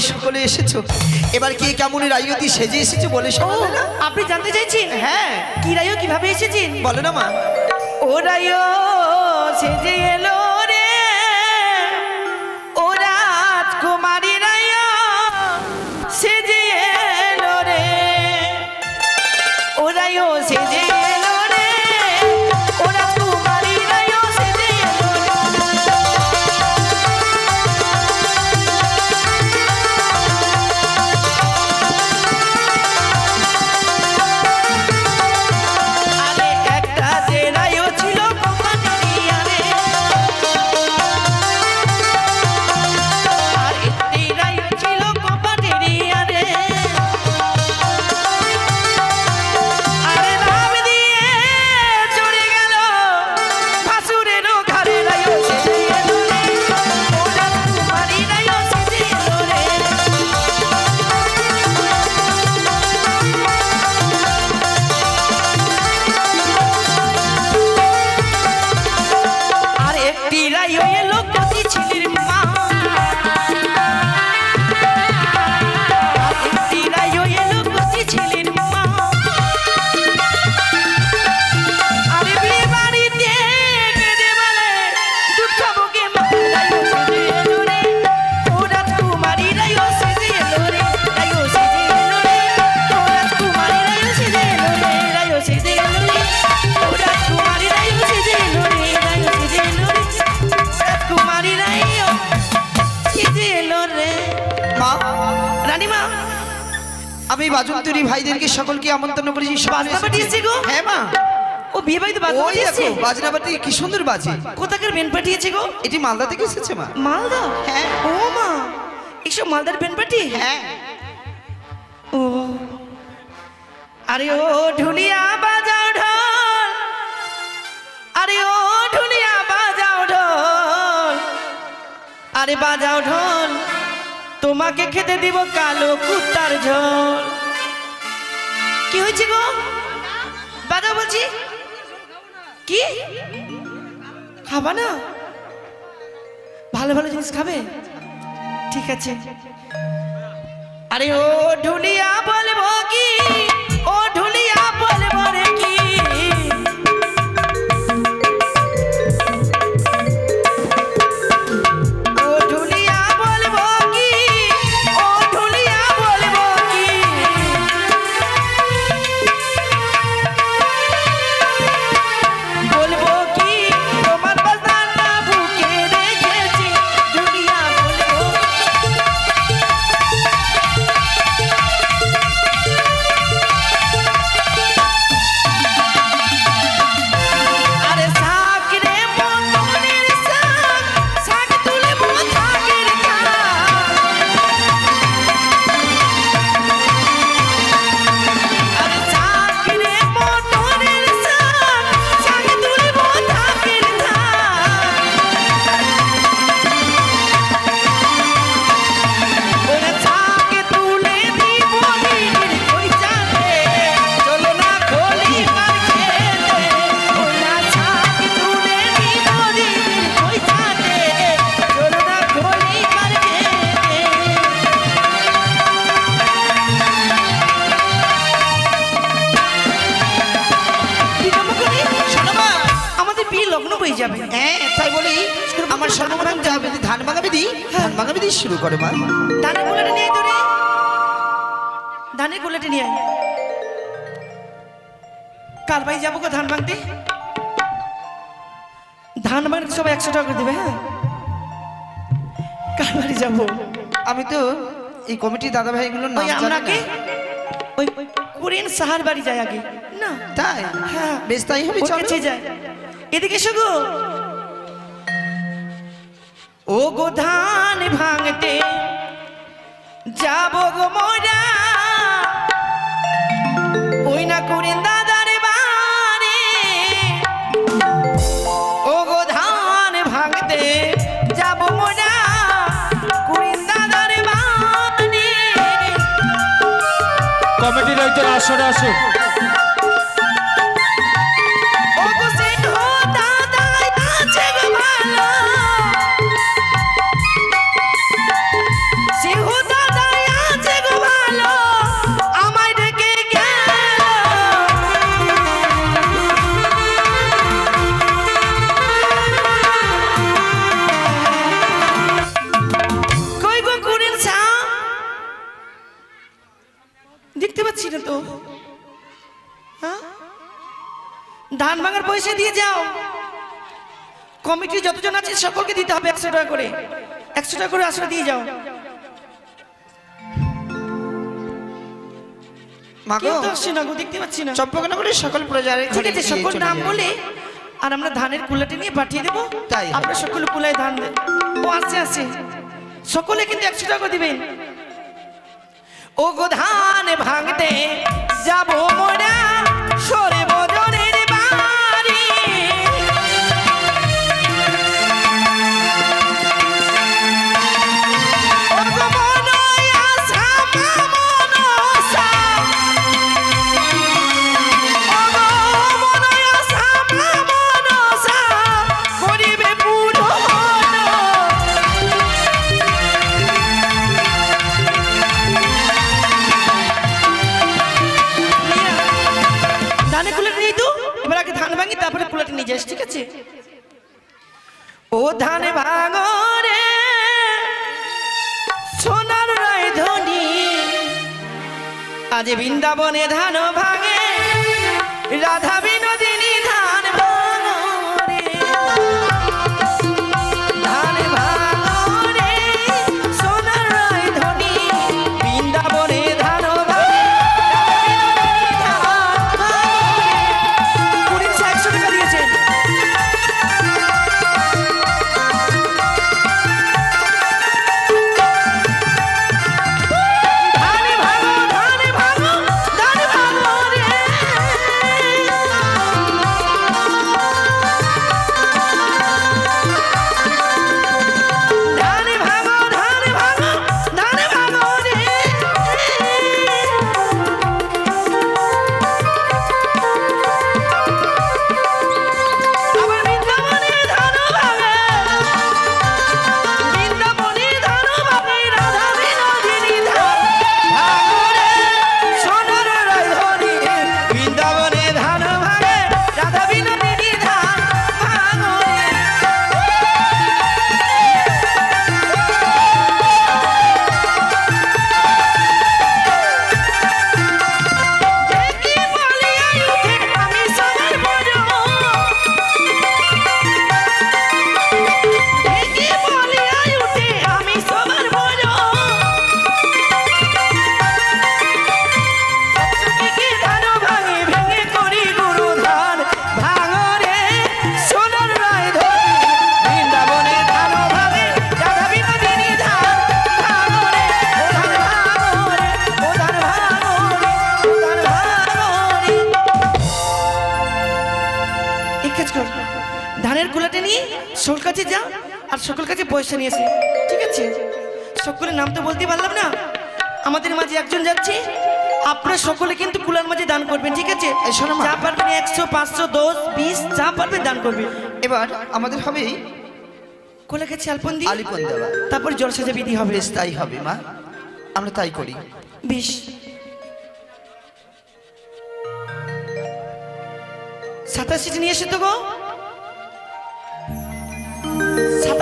সকলে এসেছ? এবার কে কেমন রায়তি সেজে এসেছ বলে ও না? আপনি জানতে চাইছেন? হ্যাঁ। কি রায় কীভাবে এসেছেন? বলো না মা। ও রায় সেজে এলো। আমি বাজন্তরী ভাইদেরকে সকলকে আমন্ত্রণ করেছি। বাজনা। গো? হ্যাঁ মা। ও বিয়ে বাড়িতে বাজনা কি সুন্দর বাজে। কোথাকার বেন পাঠিয়েছে গো? এটি মালদা থেকে এসেছে মা। মালদা? হ্যাঁ। ও মা। মালদার বেন পাটি হ্যাঁ। ও। আরে ও ঢুলিয়া বাজাও ঢোল। আরে ও ঢুলিয়া বাজাও ঢোল। আরে বাজাও ঢোল। তোমাকে খেতে দিব কালো কুত্তার ঝোল। কি হয়েছে গো? দাদা বলছি, কি? খাবা না? ভালো ভালো জিনিস খাবে? ঠিক আছে। আরে ও ঢুলিয়া বলব শুরু করে মা। ধানের কুলাটা নিয়ে তো রে ধানের কুলাটা নিয়ে কাল ভাই যাব গো ধান ভাঙতে। ধান ভাঙতে সবাই একশো টাকা করে দেবে হ্যাঁ? কাল বাড়ি যাব। আমি তো এই কমিটির দাদা ভাইগুলোর নাম আপনাকে। ওই কুরিন সাহার বাড়ি যায় আগে। না? তাই? হ্যাঁ। বেশ তাই হবে চলো। যায়। এদিকে এসো গো। ও গো ধান ভাঙতে যাব গো মোরা। ওই না করেন দাদার বাড়ি। ও গো ধান ভাঙতে যাব মোরা। কমিটির একজন আসরে আসুন হবে একশো টাকা করে। একশো টাকা করে আসলে দিয়ে যাও। সকল প্রজারে ঠিক আছে সকল নাম বলে আর আমরা ধানের কুলাটি নিয়ে পাঠিয়ে দেবো। তাই সকলে কুলায় ধান ও আসছে আসছে সকলে কিন্তু একশো টাকা দিবেন। ও গো ধান ভাঙতে যাব মোরা সরে ও ধান ভাঙো রে সোনার রায় ধনি। আজ বৃন্দাবনে ধান ভাঙে। রাধা আর সকল কাছে পয়সা নিয়ে এসে ঠিক আছে? সকলের নাম তো বলতে পারলাম না। আমাদের মাঝে একজন যাচ্ছে আপনারা সকলে কিন্তু কুলার মাঝে দান করবেন ঠিক আছে? যা পারবেন একশো পাঁচশো দশ বিশ যা পারবেন দান করবেন। এবার আমাদের হবে কোলে কাছে আলপন দিয়ে? আলিপন দেওয়া। তারপর জলসাজা বিধি হবে। তাই হবে মা। আমরা তাই করি। বেশ। সাতাশিটি নিয়ে এসে তো গো।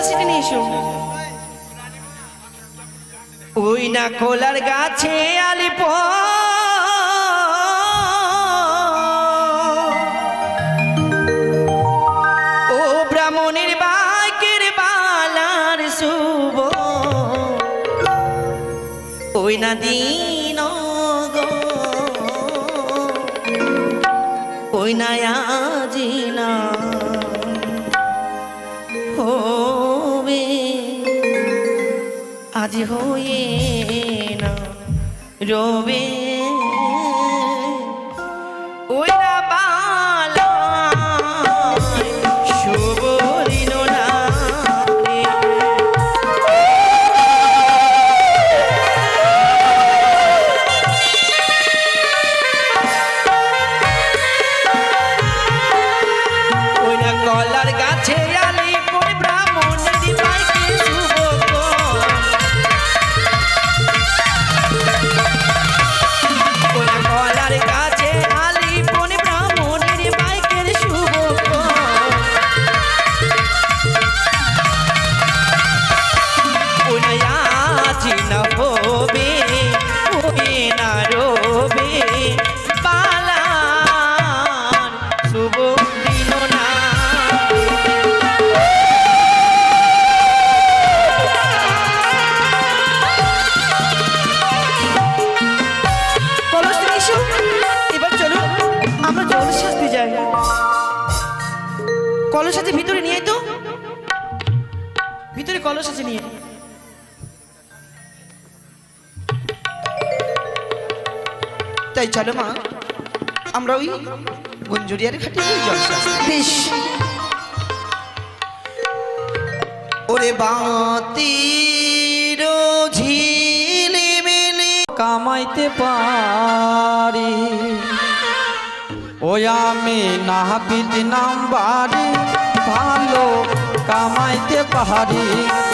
পাশে নিয়ে এসো। ওই না কোলার গাছে আলিপ। বালার শুভ। ওই না দিন ওই না রবে না হবে হবে না চলো মা আমরা ওই গুঞ্জুরিয়ার ঘাটে গিয়ে বেশ। ওরে বাতির ঝিলে মেলে কামাইতে পারি। ওই আমি নাহাবিদ নাম বাড়ি ভালো কামাইতে পারি।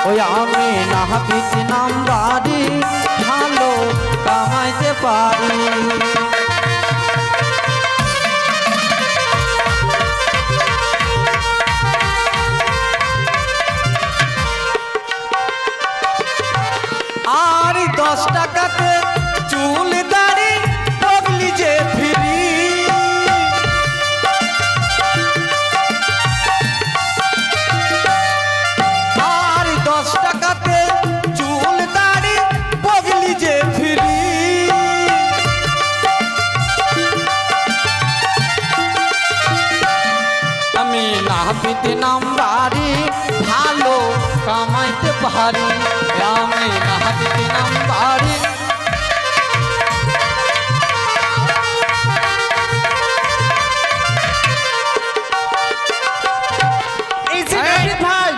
ওই আমি নাহাবিদ নাম বাড়ি ভালো কামাইতে পারি। আর দশ টাকাতে চুল দাড়ি বগলি যে এই যে নাপিত ভাই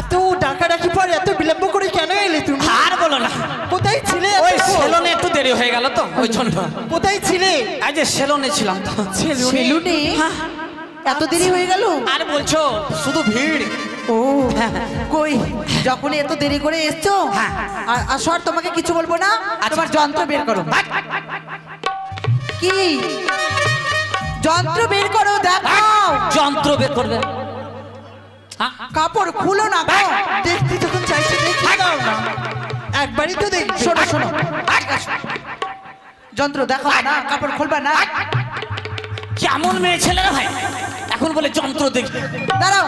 এত ডাকাডাকি পর এত বিলম্ব করে কেন এলে তুমি? আর বলো না। কোথায় ছিলে ওই সেলনে একটু দেরি হয়ে গেল তো ওই জন্য। কোথায় ছিলে? আজ সেলনে ছিলাম তো। সেলুনে? এত দেরি হয়ে গেল? আর বলছো শুধু ভিড়। ও কই? যখন এত দেরি করে এসছো। আর আসো আর তোমাকে কিছু বলব না? তোমার যন্ত্র বের করো। কি? যন্ত্র বের করো দেখাও যন্ত্র বের করবে। হ্যাঁ? কাপড় খুলো না গো। দেখতে যখন চাইছি দেখতে দাও না। একবারই তো দেখ শোনো শোনো। যন্ত্র দেখাও না কাপড় খুলবা না। কেমন মেয়ে ছেলে রে ভাই? এখন বলে যন্ত্র দেখি। দাঁড়াও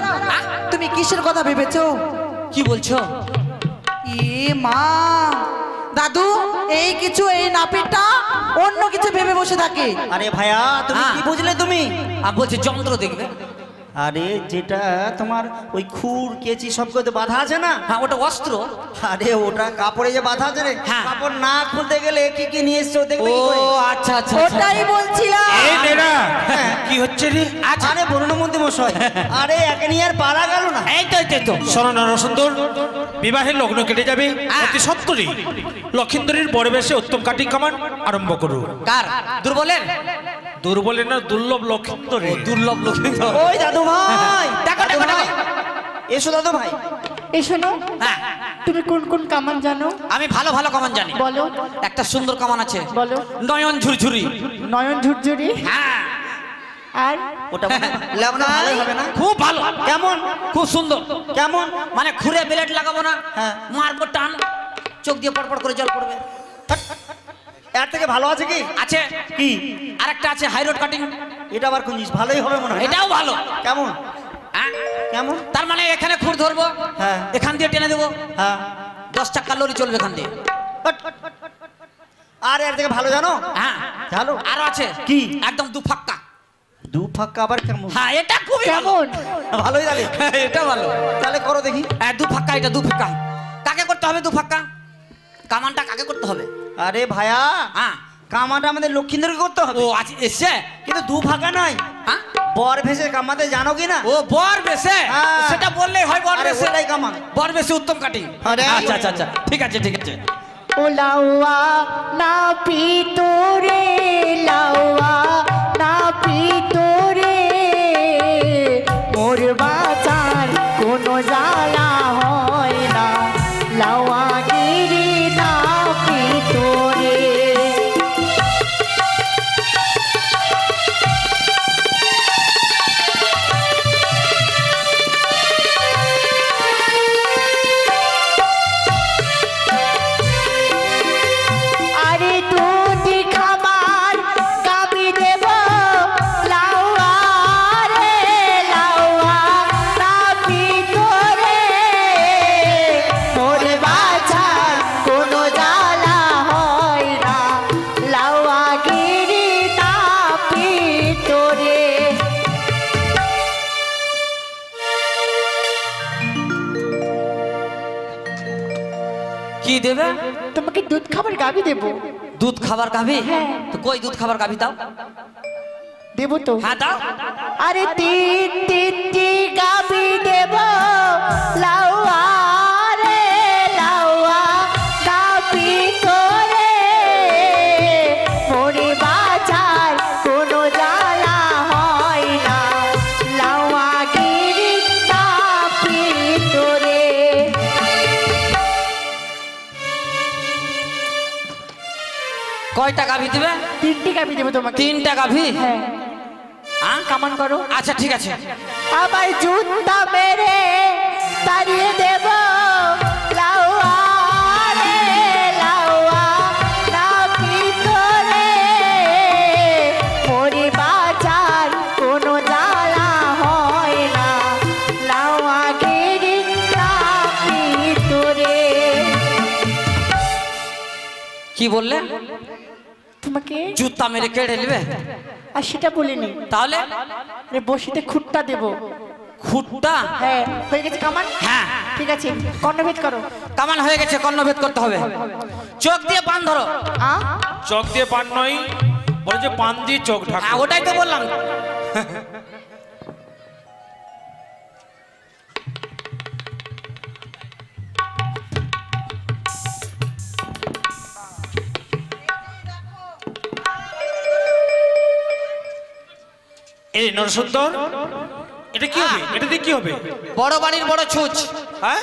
তুমি কিসের কথা ভেবেছো? কি বলছো? এ মা দাদু এই কিছু এই নাপিতটা অন্য কিছু ভেবে বসে থাকে। আরে ভাইয়া তুমি। কি বুঝলে তুমি? আর বলছে যন্ত্র দেখবে। আরে যেটা তোমার ওই খুর কেচি সব করতে বাধা আছে না? হ্যাঁ ওটা অস্ত্র। আরে ওটা কাপড়ে যে বাধা আছে রে। হ্যাঁ। কাপড় না খুলতে গেলে কি কি নিয়ে এসছো দেখবে ও করে? আচ্ছা আচ্ছা ওটাই বলছিলাম। এই হ্যাঁ। কি হচ্ছে রে? আচ্ছা। আরে বরুণ মন্ত্রী মশাই আরে একে নিয়ে আর পারা গেল না। এই তো এই তো, শোনো নরসুন্দর বিবাহের লগ্ন কেটে যাবে হ্যাঁ। অতি সত্তরই। লক্ষিন্দরীর বড়বেশে উত্তম কাটি কামান আরম্ভ করু কার? দুর্বলের? দুর্বলের না দুর্লভ লক্ষিন্দরী দুর্লভ লক্ষিন্দর ওই দাদু ভাই। দেখো, দাদু দেখো, ভাই। এসো দাদু ভাই। এই শোনো হ্যাঁ। তুমি কোন কোন কামান জানো? আমি ভালো ভালো কামান জানি। বলো। একটা সুন্দর কামান আছে। বলো। নয়ন ঝুরঝুরি। নয়ন ঝুরঝুরি? হ্যাঁ। আর? ওটা হবে না? খুব ভালো। কেমন? খুব সুন্দর। কেমন? মানে ঘুরে বেলেট লাগাবো না। হ্যাঁ। মারবো টান। চোখ দিয়ে পড়পড় করে জল পড়বে। এর থেকে ভালো আছে কি? আছে। কি? আরেকটা আছে হাই রোড কাটিং এটা আবার কোন জিনিস? ভালোই হবে মনে হয় এটাও ভালো। কেমন? হ্যাঁ? কেমন? তার মানে এখানে খুর ধরবো হ্যাঁ। এখান দিয়ে টেনে দেবো। হ্যাঁ। দশ চাকা লরি চলবে এখান দিয়ে। আর এর থেকে ভালো জানো? হ্যাঁ। ভালো আরও আছে। কি? একদম দু ফাক্কা। দু ফাক্কা আবার কেমন? হ্যাঁ এটা খুবই ভালো। কেমন? ভালোই তাহলে। এটা ভালো। তাহলে করো দেখি। হ্যাঁ, দু ফাক্কা এটা দু ফাক্কা। কাকে করতে হবে দু ফাক্কা? কামানটা কাকে করতে হবে? আরে ভাইয়া হ্যাঁ। কামাটা আমাদের লক্ষ্মীদেরকে করতে হবে। ও আছে এসে? কিন্তু দু ফাঁকা নাই হ্যাঁ? বর ভেসে কামাতে জানো কি না? ও বর বেশে হ্যাঁ। সেটা বললেই হয় বর ভেসে। বেশে ওটাই কামা বর বেশে উত্তম কাটি। আরে। আচ্ছা আচ্ছা আচ্ছা ঠিক আছে ঠিক আছে। ও লাউয়া না পিতরে লাউয়া। দেবে? তোমাকে দুধ খাবার গাবি দেবো। দুধ খাবার খাবি হ্যাঁ। তো কই দুধ খাবার খাবি দাও? দেবো তো। হ্যাঁ দাও। আরে তিন তিনটি গাবি দেবো। লাউয়া কয়টা গাভি দিবে? তিনটি গাবি দেব তোমাকে। তিনটা গাভি হ্যাঁ। হ্যাঁ কামান করো। আচ্ছা ঠিক আছে। আবার জুতা মেরে তাড়িয়ে দেব। হয় কি বললে? জুতা মেরে কেড়ে নেবে? আর সেটা বলিনি তাহলে? আরে বসিতে খুঁটটা দেব। খুঁটটা? হ্যাঁ হয়ে গেছে কামান? হ্যাঁ। ঠিক আছে কর্ণভেদ করো। কামান হয়ে গেছে কর্ণভেদ করতে হবে। চোখ দিয়ে পান ধরো। আ? চোখ দিয়ে পান নয় বলে যে পান দিয়ে চোখ ঢাকা। হ্যাঁ, ওটাই তো বললাম। এই নরসুন্দর এটা কি হবে? এটা দিয়ে কি হবে? বড় বাড়ির বড় ছুঁচ। হ্যাঁ?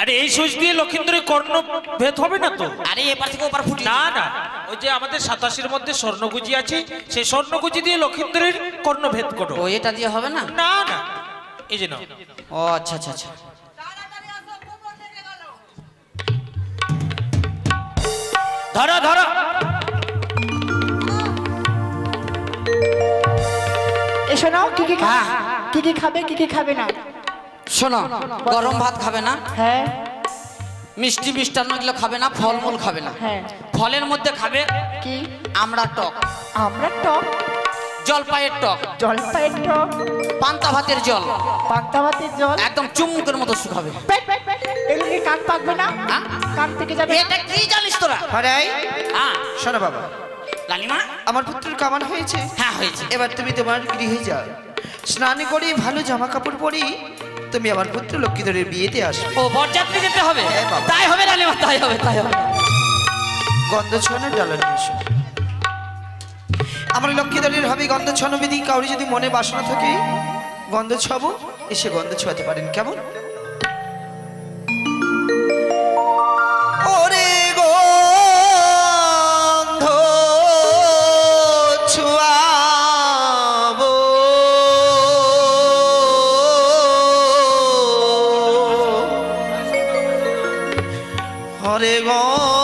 আরে এই সুচ দিয়ে লক্ষিন্দরের কর্ণ ভেদ হবে না তো? আরে এপার থেকে ওপার ফুটি না না। ওই যে আমাদের সাতাশির মধ্যে স্বর্ণগুজি আছে সেই স্বর্ণগুজি দিয়ে লক্ষিন্দরের কর্ণ ভেদ করো। ও এটা দিয়ে হবে না? না না। এই যে নাও। ও আচ্ছা আচ্ছা আচ্ছা। ধরো ধরো। নাও কি কি খা-। কি কি খাবে কি কি খাবে না? শোনো গরম ভাত খাবে না? হ্যাঁ। মিষ্টি মিষ্টান্ন এগুলো খাবে না ফলমূল খাবে না। হ্যাঁ। ফলের মধ্যে খাবে কি? আমরা টক। আমরা টক? জলপাইয়ের টক। জলপাইয়ের টক? পান্তা ভাতের জল। পান্তা ভাতের জল? একদম চুমুকের মতো শুকাবে। এগুলো কান পাকবে না? হ্যাঁ? কান থেকে যাবে এটা কি জানিস তোরা? আরে হ্যাঁ। শোনো বাবা। লালিমা? আমার পুত্রের কামান হয়েছে। হ্যাঁ হয়েছে। এবার তুমি তোমার গৃহে যাও। স্নান করে ভালো জামা কাপড় পরি তুমি আমার পুত্র লক্ষ্মীধরের বিয়েতে আসবে। ও বরযাত্রী যেতে হবে? হ্যাঁ, তাই হবে লালিমা? তাই হবে তাই হবে। গন্ধ ছড়ানোর ডালা নিয়ে এসো। আমার লক্ষ্মীধরের হবে গন্ধ ছনবিধি কাউরি যদি মনে বাসনা থাকে গন্ধ ছবো এসে গন্ধ ছোঁয়াতে পারেন। কেমন? ঘরে গো।